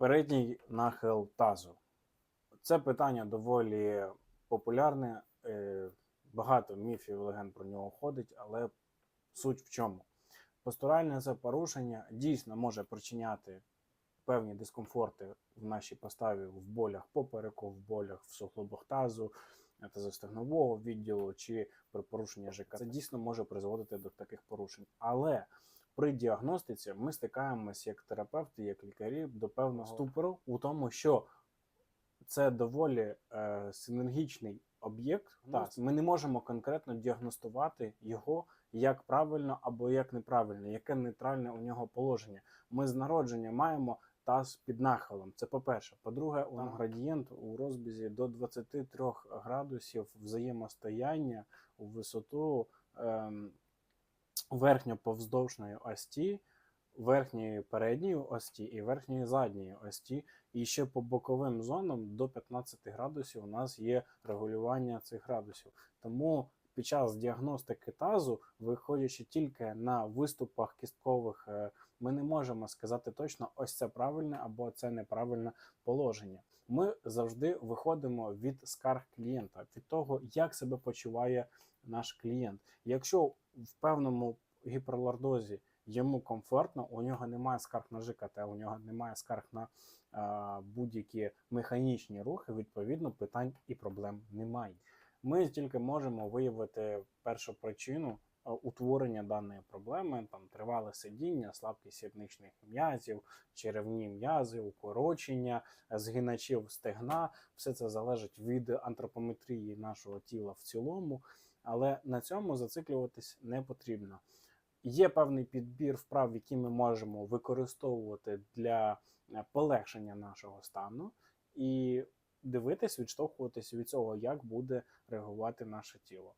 Передній нахил тазу. Це питання доволі популярне. е, Багато міфів і легенд про нього ходить, але суть в чому? Постуральне запорушення дійсно може причиняти певні дискомфорти в нашій поставі в болях попереку, в болях в суглобах тазу, тазостегнового відділу чи при порушенні ЖК. Це дійсно може призводити до таких порушень. Але при діагностиці ми стикаємося як терапевти, як лікарі до певного ступору у тому, що це доволі е, синергічний об'єкт. Так, ми не можемо конкретно діагностувати його як правильно або як неправильно, яке нейтральне у нього положення. Ми з народження маємо таз під нахилом. Це по-перше. По-друге, у градієнт у розбізі до 23 градусів взаємостояння у висоту ем, верхньоповздовжної ості, верхньої передньої ості і верхньої задньої ості. І ще по боковим зонам до 15 градусів у нас є регулювання цих градусів. Тому під час діагностики тазу, виходячи тільки на виступах кісткових, е, ми не можемо сказати точно, ось це правильне або це неправильне положення. Ми завжди виходимо від скарг клієнта, від того, як себе почуває наш клієнт. Якщо в певному гіперлордозі йому комфортно, у нього немає скарг на ЖКТ, у нього немає скарг на будь-які механічні рухи, відповідно, питань і проблем немає. Ми тільки можемо виявити першу причину утворення даної проблеми, там тривале сидіння, слабкість сідничних м'язів, черевні м'язи, укорочення, згиначів стегна. Все це залежить від антропометрії нашого тіла в цілому, але на цьому зациклюватись не потрібно. Є певний підбір вправ, які ми можемо використовувати для е, полегшення нашого стану, і дивитись, відштовхуватись від цього, як буде реагувати наше тіло.